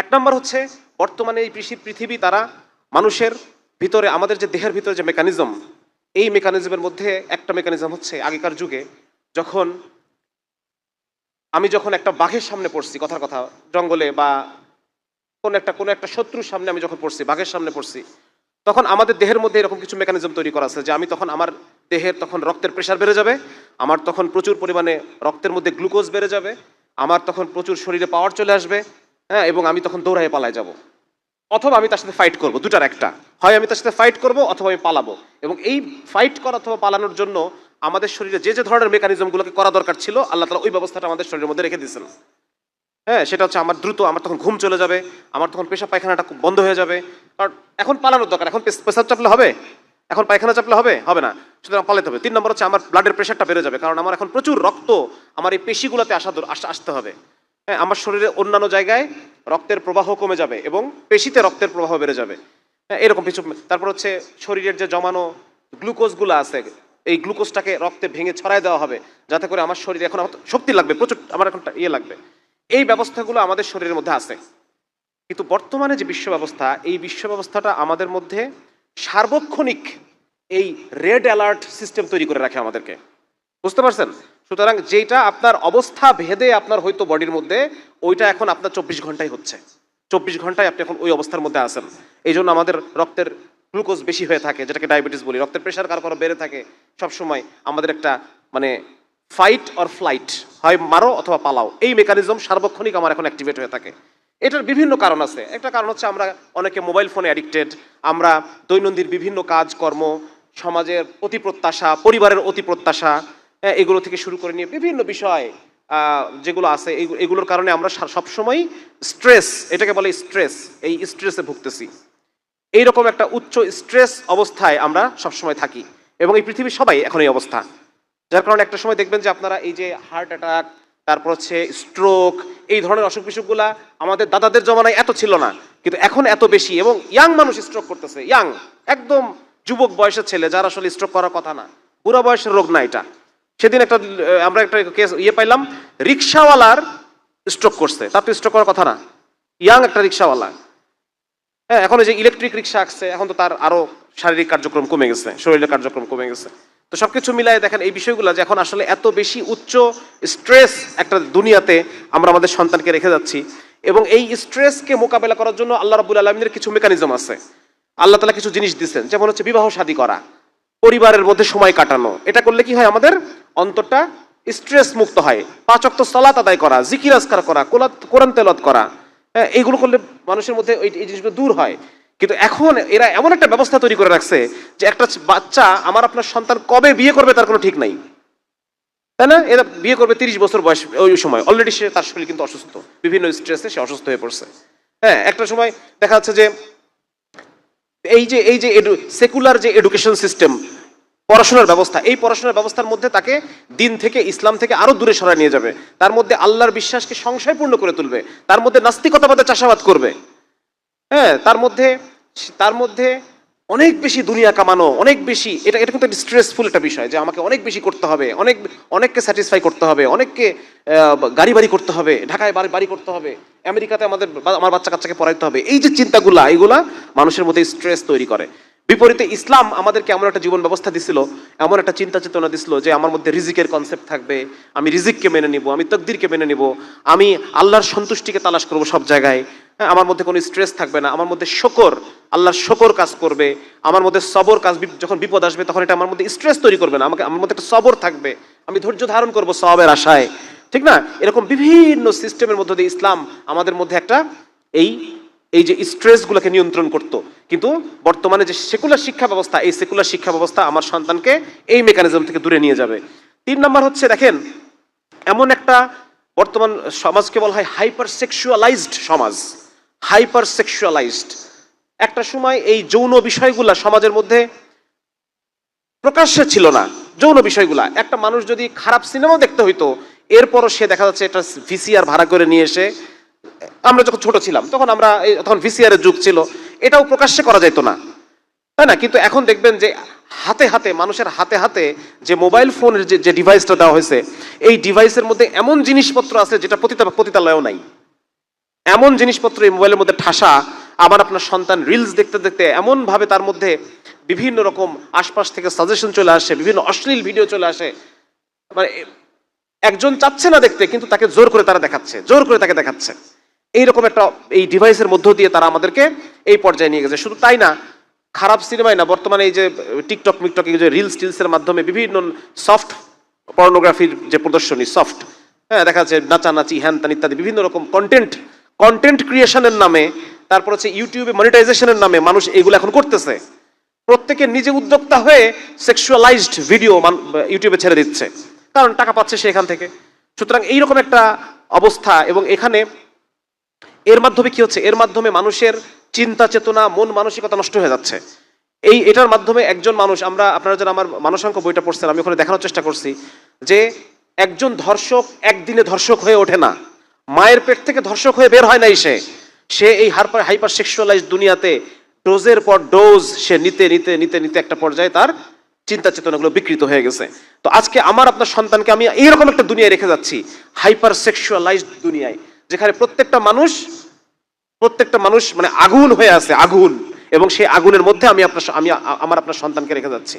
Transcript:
এক নম্বর হচ্ছে, বর্তমানে এই কৃষি পৃথিবী তারা মানুষের ভিতরে, আমাদের যে দেহের ভিতরে যে মেকানিজম এই মেকানিজমের মধ্যে একটা মেকানিজম হচ্ছে আগেকার যুগে যখন আমি যখন একটা বাঘের সামনে পড়ছি, কথার কথা, জঙ্গলে বা কোন একটা, কোনো একটা শত্রুর সামনে আমি যখন পড়ছি, বাঘের সামনে পড়ছি, তখন আমাদের দেহের মধ্যে এরকম কিছু মেকানিজম তৈরি করা আছে যে আমি তখন আমার দেহের তখন রক্তের প্রেশার বেড়ে যাবে, আমার তখন প্রচুর পরিমাণে রক্তের মধ্যে গ্লুকোজ বেড়ে যাবে, আমার তখন প্রচুর শরীরে পাওয়ার চলে আসবে হ্যাঁ এবং আমি তখন দৌড়ায় পালায় যাব। অথবা আমি তার সাথে ফাইট করব, দুটার একটা। হয় আমি তার সাথে ফাইট করব, অথবা আমি পালাবো। এবং এই ফাইট করা অথবা পালানোর জন্য আমাদের শরীরে যে যে ধরনের মেকানিজমগুলোকে করা দরকার ছিল, আল্লাহ তালা ওই ব্যবস্থাটা আমাদের শরীরের মধ্যে রেখে দিয়েছেন। হ্যাঁ সেটা হচ্ছে আমার দ্রুত, আমার তখন ঘুম চলে যাবে, আমার তখন পেশা পায়খানাটা খুব বন্ধ হয়ে যাবে। কারণ এখন পালানোর দরকার, এখন পেশ- পেশাব চাপলে হবে? এখন পায়খানা চাপলে হবে? হবে না। সুতরাং পালাতে হবে। তিন নম্বর হচ্ছে আমার ব্লাডের প্রেশারটা বেড়ে যাবে, কারণ আমার এখন প্রচুর রক্ত আমার এই পেশিগুলোতে আসা আসতে হবে। হ্যাঁ আমার শরীরে অন্যান্য জায়গায় রক্তের প্রবাহ কমে যাবে এবং পেশিতে রক্তের প্রবাহ বেড়ে যাবে। হ্যাঁ এরকম কিছু। তারপর হচ্ছে শরীরের যে জমানো গ্লুকোজগুলো আছে, এই গ্লুকোজটাকে রক্তে ভেঙে ছড়ায় দেওয়া হবে, যাতে করে আমার শরীরে এখন শক্তি লাগবে, প্রচুর আমার এখন ইয়ে লাগবে। এই ব্যবস্থাগুলো আমাদের শরীরের মধ্যে আছে। কিন্তু বর্তমানে যে বিশ্ব ব্যবস্থা, এই বিশ্ব ব্যবস্থাটা আমাদের মধ্যে সার্বক্ষণিক এই রেড অ্যালার্ট সিস্টেম তৈরি করে রাখে আমাদেরকে। বুঝতে পারছেন? সুতরাং যেটা আপনার অবস্থা ভেদে আপনার হয়তো বডির মধ্যে, ওইটা এখন আপনার চব্বিশ ঘন্টায় হচ্ছে। চব্বিশ ঘন্টায় আপনি এখন ওই অবস্থার মধ্যে আসেন এই জন্য আমাদের রক্তের গ্লুকোজ বেশি হয়ে থাকে, যেটাকে ডায়াবেটিস বলি। রক্তের প্রেশার কারও কারও বেড়ে থাকে, সবসময় আমাদের একটা মানে ফাইট অর ফ্লাইট হয় মারো অথবা পালাও, এই মেকানিজম সার্বক্ষণিক আমার এখন অ্যাক্টিভেট হয়ে থাকে। এটার বিভিন্ন কারণ আছে। একটা কারণ হচ্ছে আমরা অনেকে মোবাইল ফোনে অ্যাডিক্টেড আমরা দৈনন্দিন বিভিন্ন কাজ কর্ম, সমাজের অতি প্রত্যাশা, পরিবারের অতি প্রত্যাশা এগুলো থেকে শুরু করে নিয়ে বিভিন্ন বিষয় যেগুলো আছে এগুলোর কারণে আমরা সবসময় স্ট্রেস এটাকে বলে স্ট্রেস এই স্ট্রেসে ভুগতেছি। এইরকম একটা উচ্চ স্ট্রেস অবস্থায় আমরা সবসময় থাকি এবং এই পৃথিবীর সবাই এখন এই অবস্থা। যার কারণে একটা সময় দেখবেন যে আপনারা এই যে হার্ট অ্যাটাক তারপর হচ্ছে স্ট্রোক এই ধরনের অসুখ বিসুখগুলা আমাদের দাদাদের জমানায় এত ছিল না, কিন্তু এখন এত বেশি এবং ইয়াং মানুষ স্ট্রোক করতেছে ইয়াং একদম যুবক বয়সের ছেলে, যার আসলে স্ট্রোক করার কথা না। বুড়া বয়সের রোগ না এটা। সেদিন একটা আমরা একটা কেস ইয়ে পাইলাম, রিক্সাওয়ালার স্ট্রোক করছে। তার তো স্ট্রোক করার কথা না। ইয়াং একটা রিক্সাওয়ালা। হ্যাঁ এখন এই যে ইলেকট্রিক রিক্সা আসছে, এখন তো তার আরও শারীরিক কার্যক্রম কমে গেছে, শরীরের কার্যক্রম কমে গেছে। তো সবকিছু মিলায় দেখেন এই বিষয়গুলো যে এখন আসলে এত বেশি উচ্চ স্ট্রেস একটা দুনিয়াতে আমরা আমাদের সন্তানকে রেখে যাচ্ছি। এবং এই স্ট্রেসকে মোকাবেলা করার জন্য আল্লাহ রাবুল আলমিনের কিছু মেকানিজম আছে। আল্লাহ তালা কিছু জিনিস দিচ্ছেন যেমন হচ্ছে বিবাহ শাদী করা। পরিবারের মধ্যে সময় কাটানো। এটা করলে কি হয়? আমাদের অন্তরটা স্ট্রেস মুক্ত হয়। পাঁচ অক্ত সলাত আদায় করা জিকির আজকার করা কোরআন তেলত করা। হ্যাঁ, এইগুলো করলে মানুষের মধ্যে ওই এই জিনিসগুলো দূর হয়। কিন্তু এখন এরা এমন একটা ব্যবস্থা তৈরি করে রাখছে যে একটা বাচ্চা আমার আপনার সন্তান কবে বিয়ে করবে তার কোনো ঠিক নাই। তাই না? এরা বিয়ে করবে তিরিশ বছর বয়স ওই সময়। অলরেডি সে তার শরীর কিন্তু অসুস্থ। বিভিন্ন স্ট্রেসে সে অসুস্থ হয়ে পড়ছে। হ্যাঁ একটা সময় দেখা যাচ্ছে যে এই যে এই যে সেকুলার যে এডুকেশন সিস্টেম পড়াশোনার ব্যবস্থা, এই পড়াশোনার ব্যবস্থার মধ্যে তাকে দিন থেকে, ইসলাম থেকে আরও দূরে সরায় নিয়ে যাবে। তার মধ্যে আল্লাহর বিশ্বাসকে সংশয়পূর্ণ করে তুলবে। তার মধ্যে নাস্তিকতাবাদে চাষাবাদ করবে। হ্যাঁ তার মধ্যে তার মধ্যে অনেক বেশি দুনিয়া কামানো, অনেক বেশি, এটা এটা কিন্তু স্ট্রেসফুল একটা বিষয় যে আমাকে অনেক বেশি করতে হবে, অনেক, অনেককে স্যাটিসফাই করতে হবে, অনেককে গাড়ি বাড়ি করতে হবে, ঢাকায় বাড়ি বাড়ি করতে হবে, আমেরিকাতে আমাদের আমার বাচ্চা কাচ্চাকে পড়াইতে হবে। এই যে চিন্তাগুলা, এইগুলা মানুষের মধ্যে স্ট্রেস তৈরি করে। বিপরীতে ইসলাম আমাদেরকে এমন একটা জীবন ব্যবস্থা দিছিল এমন একটা চিন্তা চেতনা দিছিল যে আমার মধ্যে রিজিকের কনসেপ্ট থাকবে আমি রিজিককে মেনে নিব আমি তকদিরকে মেনে নিব আমি আল্লাহর সন্তুষ্টিকে তালাশ করব সব জায়গায়। হ্যাঁ, আমার মধ্যে কোনো স্ট্রেস থাকবে না আমার মধ্যে শকর আল্লাহর শকর কাজ করবে আমার মধ্যে সবর কাজ যখন বিপদ আসবে তখন এটা আমার মধ্যে স্ট্রেস তৈরি করবে না আমাকে আমার মধ্যে একটা সবর থাকবে আমি ধৈর্য ধারণ করব সবের আশায়। ঠিক না? এরকম বিভিন্ন সিস্টেমের মধ্যে দিয়ে ইসলাম আমাদের মধ্যে একটা এই এই যে স্ট্রেসগুলোকে নিয়ন্ত্রণ করত। কিন্তু বর্তমানে যে সেকুলার শিক্ষা ব্যবস্থা, এই সেকুলার শিক্ষা ব্যবস্থা আমার সন্তানকে এই মেকানিজম থেকে দূরে নিয়ে যাবে। তিন নম্বর হচ্ছে দেখেন, এমন একটা বর্তমান সমাজকে বলা হয় হাইপার সেক্সুয়ালাইজড সমাজ। হাইপার সেক্সুয়ালাইজড একটা সময় এই যৌন বিষয়গুলা সমাজের মধ্যে প্রকাশ্যে ছিল না, যৌন বিষয়গুলা। একটা মানুষ যদি খারাপ সিনেমা দেখতে হইতো, এরপরও সে দেখা যাচ্ছে একটা ভিসিআর ভাড়া করে নিয়ে এসে আমরা যখন ছোট ছিলাম, তখন আমরা তখন ভিসিআর এর যুগ ছিল, এটাও প্রকাশ্যে করা যেত না। তাই না? কিন্তু এখন দেখবেন যে হাতে হাতে, মানুষের হাতে হাতে যে মোবাইল ফোনের যে যে ডিভাইসটা দেওয়া হয়েছে, এই ডিভাইসের মধ্যে এমন জিনিসপত্র আছে যেটা পতিতা, পতিতালয়েও নাই। এমন জিনিসপত্র এই মোবাইলের মধ্যে ঠাসা আমার আপনার সন্তান রিলস দেখতে দেখতে এমন ভাবে তার মধ্যে বিভিন্ন রকম আশপাশ থেকে সাজেশন চলে আসে, বিভিন্ন অশ্লীল ভিডিও চলে আসে। মানে একজন চাচ্ছে না দেখতে, কিন্তু তাকে জোর করে তারা দেখাচ্ছে, জোর করে তাকে দেখাচ্ছে। এইরকম একটা এই ডিভাইসের মধ্য দিয়ে তারা আমাদেরকে এই পর্যায়ে নিয়ে গেছে। শুধু তাই না, খারাপ সিনেমাই না, বর্তমানে এই যে, টিকটক, মিকটক, এই যে রিলস টিলসের মাধ্যমে বিভিন্ন সফট পর্নোগ্রাফির যে প্রদর্শনী সফট হ্যাঁ দেখা যাচ্ছে নাচানাচি হ্যান ত্যান ইত্যাদি, বিভিন্ন রকম কন্টেন্ট কন্টেন্ট ক্রিয়েশনের নামে, তারপর হচ্ছে ইউটিউবে মনিটাইজেশনের নামে মানুষ এগুলো এখন করতেছে। প্রত্যেকে নিজে উদ্যোক্তা হয়ে সেক্সুয়ালাইজড ভিডিও ইউটিউবে ছেড়ে দিচ্ছে। কারণ টাকা পাচ্ছে সে এখান থেকে। সুতরাং এইরকম একটা অবস্থা এবং এখানে এর মাধ্যমে কি হচ্ছে? এর মাধ্যমে মানুষের চিন্তা, চেতনা, মন মানসিকতা নষ্ট হয়ে যাচ্ছে। এই এটার মাধ্যমে একজন মানুষ, আমরা আপনারা যারা আমার মানসাঙ্ক বইটা পড়ছেন, আমি ওখানে দেখানোর চেষ্টা করছি যে একজন ধর্ষক একদিনে ধর্ষক হয়ে ওঠে না। মায়ের পেট থেকে ধর্ষক হয়ে বের হয় নাই সে। সে এই হারপার হাইপার সেক্সুয়ালাইজ দুনিয়াতে ডোজের পর ডোজ সে নিতে নিতে নিতে নিতে একটা পর্যায়ে তার চিন্তা, চেতনাগুলো বিকৃত হয়ে গেছে। তো আজকে আমার আপনার সন্তানকে আমি এইরকম একটা দুনিয়ায় রেখে যাচ্ছি হাইপার সেক্সুয়ালাইজড দুনিয়ায়। যেখানে প্রত্যেকটা মানুষ প্রত্যেকটা মানুষ মানে আগুন হয়ে আছে, আগুন। এবং সেই আগুনের মধ্যে আমি আপনার আমি আমার আপনার সন্তানকে রেখে যাচ্ছি।